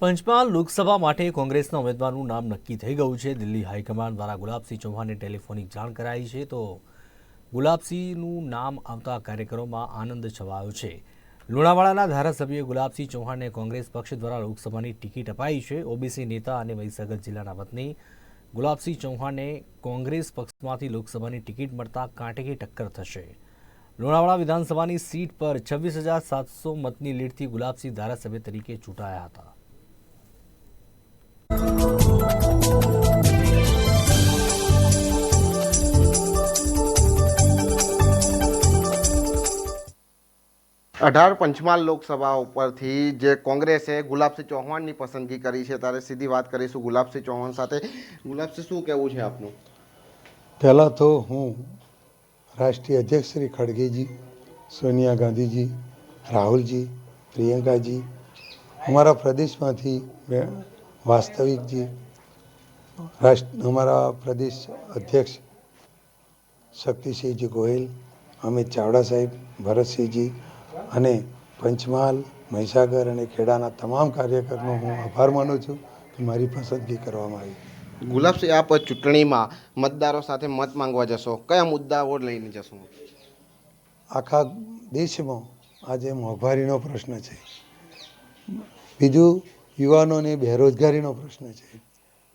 પંચમહાલ લોકસભા માટે કોંગ્રેસના ઉમેદવારનું નામ નક્કી થઈ ગયું છે. દિલ્હી હાઈકમાન્ડ દ્વારા ગુલાબસિંહ ચૌહાણને ટેલિફોનિક જાણ કરાઈ છે તો ગુલાબસિંહનું નામ આવતા કાર્યક્રમમાં આનંદ છવાયો છે. લુણાવાડાના ધારાસભ્ય ગુલાબસિંહ ચૌહાણને કોંગ્રેસ પક્ષ દ્વારા લોકસભાની ટિકિટ અપાઈ છે. ઓબીસી નેતા અને મહીસાગર જિલ્લાના વતની ગુલાબસિંહ ચૌહાણને કોંગ્રેસ પક્ષમાંથી લોકસભાની ટિકિટ મળતા કાંટેકી ટક્કર થશે. લુણાવાડા વિધાનસભાની સીટ પર છવ્વીસ હજાર સાતસો મતની લીડથી ગુલાબસિંહ ધારાસભ્ય તરીકે ચૂંટાયા હતા. અઢાર પંચમહાલ લોકસભા ઉપરથી જે કોંગ્રેસે ગુલાબસિંહ ચૌહાણની પસંદગી કરી છે, ત્યારે સીધી વાત કરીશું ગુલાબસિંહ ચૌહાણ સાથે. ગુલાબસિંહ, શું કહેવું છે આપનું? પહેલાં તો હું રાષ્ટ્રીય અધ્યક્ષ શ્રી ખડગેજી, સોનિયા ગાંધીજી, રાહુલજી, પ્રિયંકાજી, અમારા પ્રદેશમાંથી વાસ્તવિકજી, રાષ્ટ્ર, અમારા પ્રદેશ અધ્યક્ષ શક્તિસિંહજી ગોહિલ, અમિત ચાવડા સાહેબ, ભરતસિંહજી અને પંચમહાલ મહીસાગર અને ખેડાના તમામ કાર્યકરનો હું આભાર માનું છું કે મારી પસંદગી કરવામાં આવી. ગુલાબસિંહ આપ ચૂંટણીમાં મતદારો સાથે મત માંગવા જશો. કયા મુદ્દાઓ લઈને જશો? આખા દેશમાં આજે મોંઘવારીનો પ્રશ્ન છે. બીજું યુવાનોને બેરોજગારીનો પ્રશ્ન છે.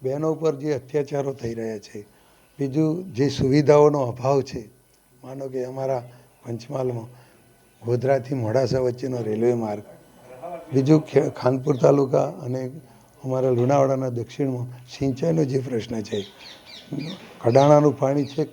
બહેનો પર જે અત્યાચારો થઈ રહ્યા છે. બીજું જે સુવિધાઓનો અભાવ છે. માનો કે અમારા પંચમહાલમાં ગોધરાથી મોડાસા વચ્ચેનો રેલવે માર્ગ. બીજું ખાનપુર તાલુકા અને અમારા લુણાવાડાના દક્ષિણમાં સિંચાઈનો જે પ્રશ્ન છે, કડાણાનું પાણી છેક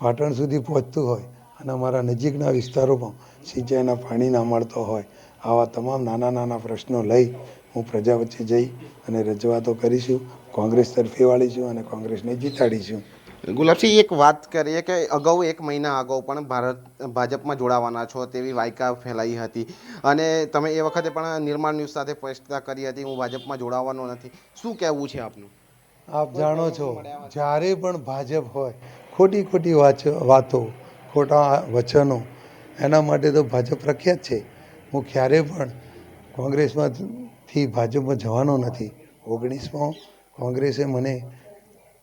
પાટણ સુધી પહોંચતું હોય અને અમારા નજીકના વિસ્તારોમાં સિંચાઈના પાણી ના મળતો હોય, આવા તમામ નાના નાના પ્રશ્નો લઈ હું પ્રજા વચ્ચે જઈ અને રજૂઆતો કરીશું. કોંગ્રેસ તરફી વાળીશું અને કોંગ્રેસને જીતાડીશું. ગુલાબસિંહ, એક વાત કરીએ કે અગાઉ એક મહિના અગાઉ પણ ભારત, ભાજપમાં જોડાવાના છો તેવી વાયકા ફેલાઈ હતી. અને તમે એ વખતે પણ નિર્માણ ન્યૂઝ સાથે સ્પષ્ટતા કરી હતી, હું ભાજપમાં જોડાવાનો નથી. શું કહેવું છે આપનું? આપ જાણો છો, જ્યારે પણ ભાજપ હોય, ખોટી ખોટી વાતો, ખોટા વચનો, એના માટે તો ભાજપ પ્રખ્યાત છે. હું ક્યારે પણ કોંગ્રેસમાંથી ભાજપમાં જવાનો નથી. ઓગણીસમાં કોંગ્રેસે મને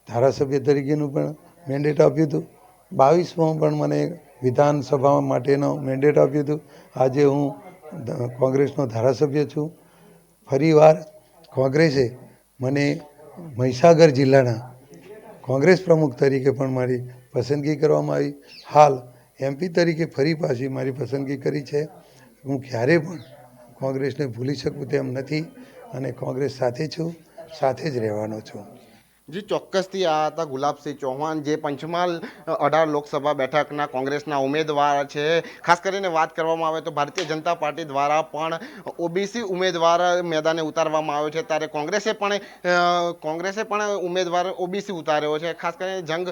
ધારાસભ્ય તરીકેનું પણ મેન્ડેટ આપ્યું હતું. બાવીસમાં પણ મને વિધાનસભા માટેનો મેન્ડેટ આપ્યું હતું. આજે હું કોંગ્રેસનો ધારાસભ્ય છું. ફરીવાર કોંગ્રેસે મને મહીસાગર જિલ્લાના કોંગ્રેસ પ્રમુખ તરીકે પણ મારી પસંદગી કરવામાં આવી. હાલ એમપી તરીકે ફરી પાછી મારી પસંદગી કરી છે. હું ક્યારે પણ કોંગ્રેસને ભૂલી શકું તેમ નથી અને કોંગ્રેસ સાથે છું, સાથે જ રહેવાનો છું. જી ચોક્કસથી આ હતા ગુલાબસિંહ ચૌહાણ, જે પંચમહાલ અઢાર લોકસભા બેઠકના કોંગ્રેસના ઉમેદવાર છે. ખાસ કરીને વાત કરવામાં આવે તો ભારતીય જનતા પાર્ટી દ્વારા પણ ઓબીસી ઉમેદવાર મેદાને ઉતારવામાં આવ્યો છે. ત્યારે કોંગ્રેસે પણ કોંગ્રેસે પણ ઉમેદવાર ઓબીસી ઉતાર્યો છે. ખાસ કરીને જંગ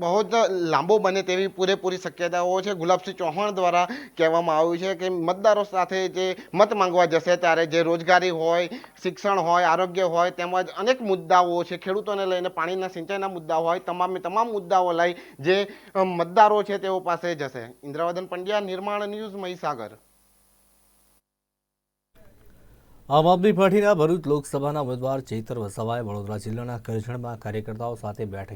બહુ જ લાંબો બને તેવી પૂરેપૂરી શક્યતાઓ છે. ગુલાબસિંહ ચૌહાણ દ્વારા કહેવામાં આવ્યું છે કે મતદારો સાથે જે મત માંગવા જશે ત્યારે જે રોજગારી હોય, શિક્ષણ હોય, આરોગ્ય હોય તેમજ અનેક મુદ્દાઓ છે, ખેડૂતોને લઈને પાણીના સિંચાઈના મુદ્દાઓ હોય, તમામે તમામ મુદ્દાઓ લઈ જે મતદારો છે તેઓ પાસે જશે. ઇન્દ્રવદન પંડ્યા, નિર્માણ ન્યૂઝ મહીસાગર. આમ આદમી પાર્ટીના ભરૂચ લોકસભાના ઉમેદવાર ચૈતર વસાવાએ વડોદરા જિલ્લાના કરજણમાં કાર્યકર્તાઓ સાથે બેઠક